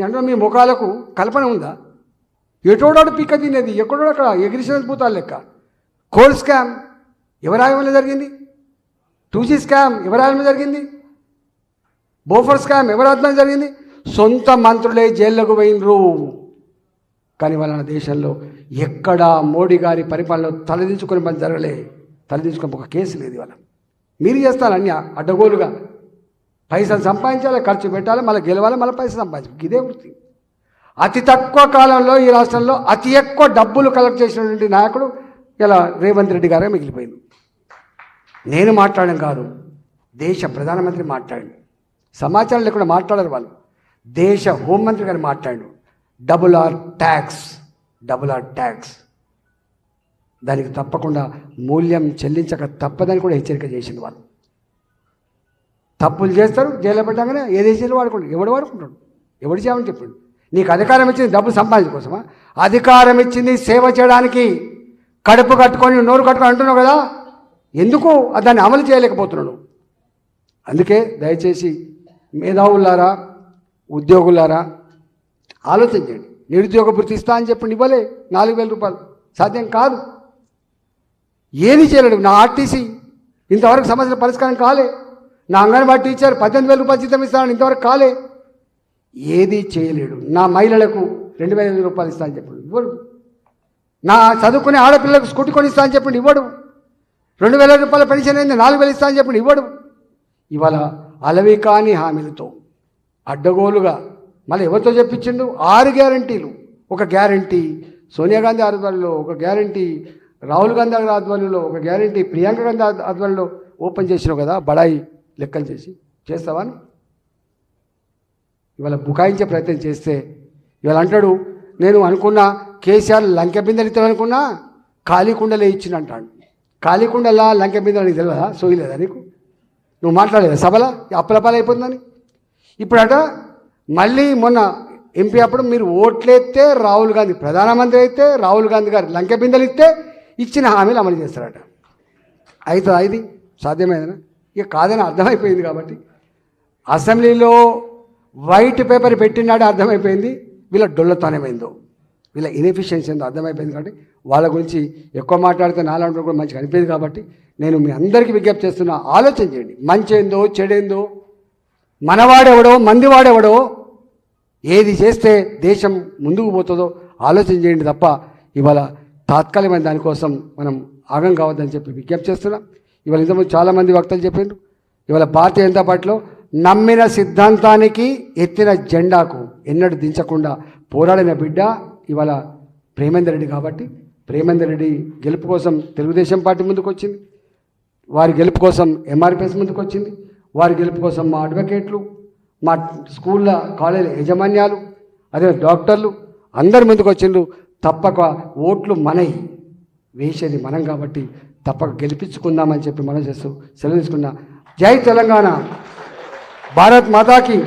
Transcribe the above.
నేను అంటే మీ ముఖాలకు కల్పన ఉందా? ఎటోడాడు పిక్క తినేది? ఎక్కడో అక్కడ ఎగిరిసిన భూతాలు లెక్క? కోల్ స్కామ్ ఎవరి జరిగింది? టూజీ స్కామ్ ఎవరాయమని జరిగింది? బోఫర్ స్కామ్ ఎవరి జరిగింది? సొంత మంత్రులే జైల్లోకి పోయినరు. కానీ వాళ్ళ దేశంలో ఎక్కడ మోడీ గారి పరిపాలనలో తలదించుకుని పని జరగలే. తలదించుకుని ఒక కేసు లేదు ఇవాళ. మీరు చేస్తారు అన్ని అడ్డగోలుగా. పైసలు సంపాదించాలి ఖర్చు పెట్టాలి మళ్ళీ గెలవాలి మళ్ళీ పైసలు సంపాదించాలి. ఇదే వృత్తి. అతి తక్కువ కాలంలో ఈ రాష్ట్రంలో అతి ఎక్కువ డబ్బులు కలెక్ట్ చేసినటువంటి నాయకుడు ఇలా రేవంత్ రెడ్డి గారే మిగిలిపోయింది. నేను మాట్లాడడం కాదు దేశ ప్రధానమంత్రి మాట్లాడి సమాచారం లేకుండా మాట్లాడరు వాళ్ళు. దేశ హోంమంత్రి గారు మాట్లాడు double R tax double R tax దానికి తప్పకుండా మూల్యం చెల్లించక తప్పదని కూడా హెచ్చరిక చేసింది వాళ్ళు. తప్పులు చేస్తారు జైల్లో పెట్టగానే ఏ దేశంలో వాడుకుంటాడు? ఎవడు వాడుకుంటాడు? ఎవడు చేయమని చెప్పాడు? నీకు అధికారం ఇచ్చింది డబ్బు సంపాదించడం కోసమా? అధికారం ఇచ్చింది సేవ చేయడానికి కడుపు కట్టుకొని నోరు కట్టుకొని అంటున్నావు కదా? ఎందుకు దాన్ని అమలు చేయలేకపోతున్నాడు? అందుకే దయచేసి మేధావులారా ఉద్యోగులారా ఆలోచించండి నిరుద్యోగ భృతి ఇస్తా అని చెప్పండి ఇవ్వలే. నాలుగు వేల రూపాయలు. సాధ్యం కాదు. ఏది చేయలేడు. నా ఆర్టీసీ ఇంతవరకు సమస్యల పరిష్కారం కాలే. నా అంగన్వాడీ టీచర్ పద్దెనిమిది వేల రూపాయలు జీతం ఇస్తానని ఇంతవరకు కాలే. ఏది చేయలేడు. నా మహిళలకు రెండు వేల ఐదు రూపాయలు ఇస్తానని చెప్పండి. ఇవ్వడు. నా చదువుకునే ఆడపిల్లలకు స్కూటీ కొని ఇస్తానని చెప్పండి. ఇవ్వడు. రెండు వేల రూపాయల పెన్షన్ అయింది నాలుగు వేలు ఇస్తానని చెప్పండి. ఇవ్వడు. ఇవాళ అలవి కాని హామీలతో అడ్డగోలుగా మళ్ళీ ఎవరితో చెప్పించిండు? ఆరు గ్యారంటీలు. ఒక గ్యారంటీ సోనియా గాంధీ ఆధ్వర్యంలో ఒక గ్యారంటీ రాహుల్ గాంధీ ఆధ్వర్యంలో ఒక గ్యారంటీ ప్రియాంక గాంధీ ఆధ్వర్యంలో ఓపెన్ చేసినావు కదా బడాయి. లెక్కలు చేసి చేస్తావా ఇవాళ బుకాయించే ప్రయత్నం చేస్తే ఇవాళ అంటాడు నేను అనుకున్నా కేసీఆర్ లంకె బిందెలు అనుకున్నా ఖాళీ కుండలే ఇచ్చిన అంటాడు. ఖాళీ కుండలా లంకె బిందెలు నీకు తెలియదా సోయలేదా నీకు? నువ్వు మాట్లాడలేదా? సభల? అప్పలపాలు అయిపోతుందని? ఇప్పుడట మళ్ళీ మొన్న ఎంపీ అప్పుడు మీరు ఓట్లేస్తే రాహుల్ గాంధీ ప్రధానమంత్రి అయితే రాహుల్ గాంధీ గారు లంక బిందెలు ఇస్తే ఇచ్చిన హామీలు అమలు చేస్తారట. అవుతుందా ఇది? సాధ్యమేనా ఇక కాదని అర్థమైపోయింది కాబట్టి అసెంబ్లీలో వైట్ పేపర్ పెట్టినాడే అర్థమైపోయింది. వీళ్ళ డొల్లతనమైందో వీళ్ళ ఇన్ఎఫిషియన్సీ ఏందో అర్థమైపోయింది కాబట్టి వాళ్ళ గురించి ఎక్కువ మాట్లాడితే నాలంటే కూడా మంచిగా అనిపించింది కాబట్టి నేను మీ అందరికీ విజ్ఞప్తి చేస్తున్నా ఆలోచన చేయండి. మంచి ఏందో చెడేందో మనవాడెవడో మందివాడెవడో ఏది చేస్తే దేశం ముందుకు పోతుందో ఆలోచన చేయండి తప్ప ఇవాళ తాత్కాలికమైన దానికోసం మనం ఆగం కావద్దని చెప్పి విజ్ఞప్తి చేస్తున్నాం. ఇవాళ ఇంతకుముందు చాలామంది వక్తలు చెప్పిండ్రు. ఇవాళ భారతీయ జనతా పార్టీలో నమ్మిన సిద్ధాంతానికి ఎత్తిన జెండాకు ఎన్నడూ దించకుండా పోరాడిన బిడ్డ ఇవాళ ప్రేమేందర్ రెడ్డి కాబట్టి ప్రేమేందర్ రెడ్డి గెలుపు కోసం తెలుగుదేశం పార్టీ ముందుకు వచ్చింది. వారి గెలుపు కోసం ఎంఆర్పిఎస్ ముందుకు వచ్చింది. వారి గెలుపు కోసం మా అడ్వకేట్లు మా స్కూళ్ళ కాలేజ్ యాజమాన్యాలు అదే డాక్టర్లు అందరు ముందుకు వచ్చిండ్రు. తప్పక ఓట్లు మనయి వేసేది మనం కాబట్టి తప్పక గెలిపించుకుందామని చెప్పి మనం చేస్తూ సెలవు తీసుకున్నా. జై తెలంగాణ. భారత్ మాతాకి.